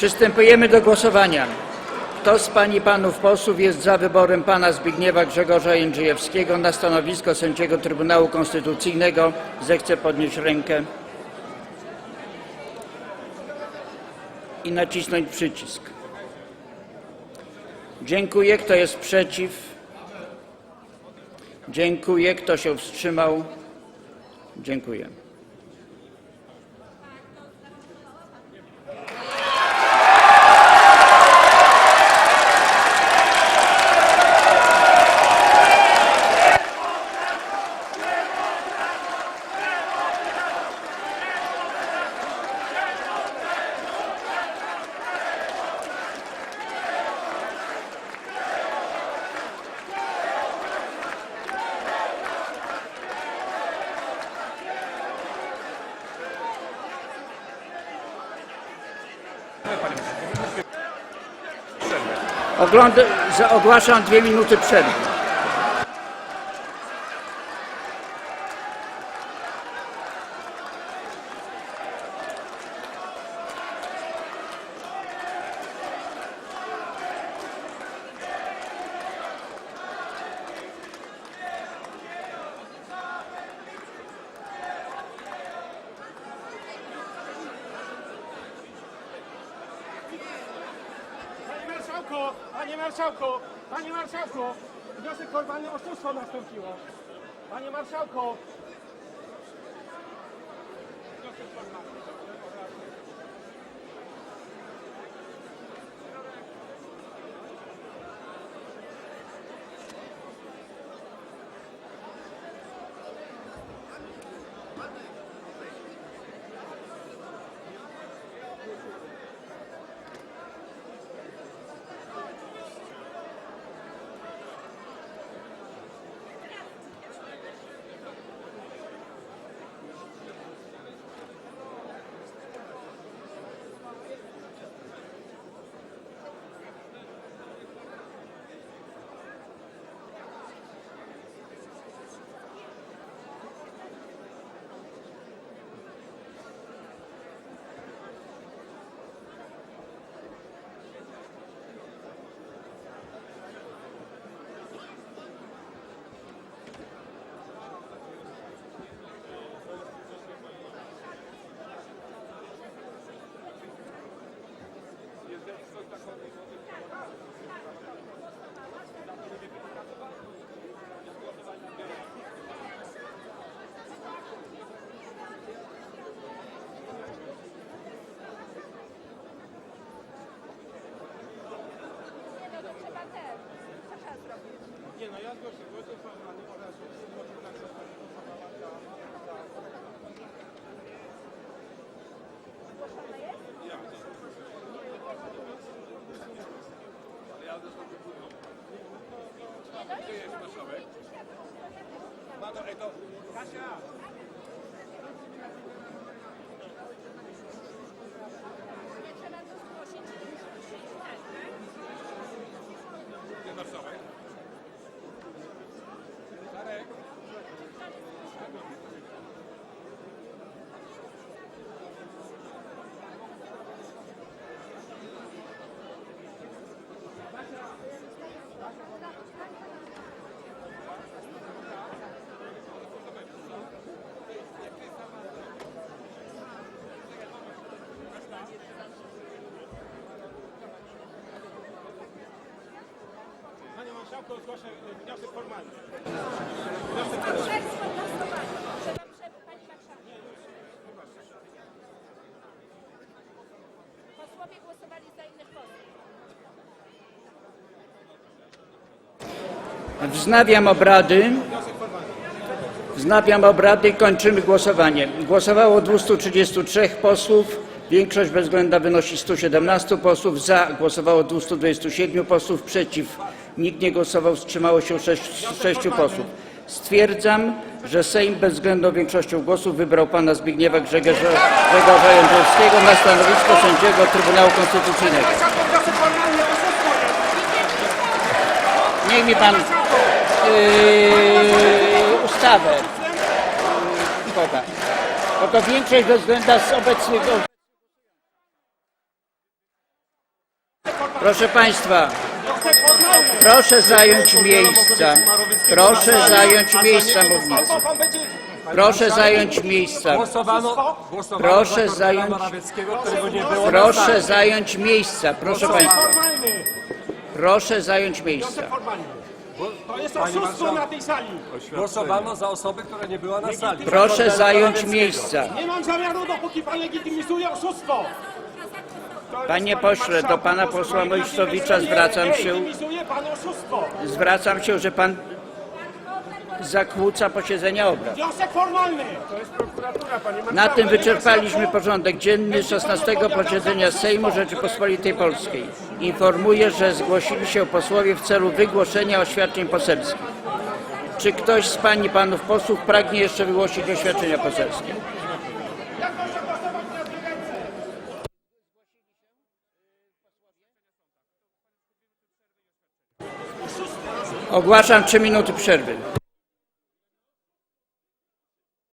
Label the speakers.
Speaker 1: Przystępujemy do głosowania. Kto z pań i panów posłów jest za wyborem pana Zbigniewa Grzegorza Jędrzejewskiego na stanowisko sędziego Trybunału Konstytucyjnego, zechce podnieść rękę i nacisnąć przycisk. Dziękuję. Kto jest przeciw? Dziękuję. Kto się wstrzymał? Dziękuję. Ogląd- za- ogłaszam dwie minuty przerwy.
Speaker 2: Panie marszałku! Panie marszałku! Panie marszałku! Wniosek formalny oszustwo nastąpiło. Panie marszałku! Wniosek formalny. Nie no, ja zgłoszę wniosek formalny oraz zgłoszę na przykład głosowała za...
Speaker 3: Zgłoszone jest?
Speaker 2: No to, ej, to... Kasia! Marszałku, zgłoszę e, wniosek formalny.
Speaker 3: Posłowie głosowali za innych posłów.
Speaker 1: Wznawiam obrady. Wznawiam obrady i kończymy głosowanie. Głosowało 233 posłów. Większość bezwzględna wynosi 117 posłów. Za głosowało 227 posłów. Przeciw nikt nie głosował. Wstrzymało się 6, 6 posłów. Stwierdzam, że Sejm bezwzględną większością głosów wybrał pana Zbigniewa Grzegorza, Jędrzejewskiego na stanowisko sędziego Trybunału Konstytucyjnego. Niech mi pan yy, ustawę poda. Bo to większość bezwzględna z obecnych Proszę Państwa. Proszę zająć miejsca. Proszę zająć miejsca, mównicy. Proszę zająć miejsca.
Speaker 4: Głosowano, głosowano
Speaker 1: Proszę
Speaker 4: za
Speaker 1: zająć-
Speaker 4: Kornela Morawieckiego, którego nie było na
Speaker 1: Proszę zająć miejsca, proszę Państwa.
Speaker 2: formalny.
Speaker 1: Proszę zająć miejsca.
Speaker 2: Formalny. To jest oszustwo na tej sali.
Speaker 4: Głosowano za osobę, która nie była na sali.
Speaker 1: Proszę zająć miejsca.
Speaker 2: Nie mam zamiaru, dopóki pan legitymizuje oszustwo.
Speaker 1: Panie pośle, do pana posła
Speaker 2: sali.
Speaker 1: zwracam się. Zwracam się, że Pan zakłóca posiedzenia obrad.
Speaker 2: Wniosek formalny.
Speaker 1: Na tym wyczerpaliśmy porządek dzienny 16 posiedzenia Sejmu Rzeczypospolitej Polskiej. Informuję, że zgłosili się posłowie w celu wygłoszenia oświadczeń poselskich. Czy ktoś z Pań i Panów posłów pragnie jeszcze wygłosić oświadczenia poselskie? Ogłaszam 3 minuty przerwy.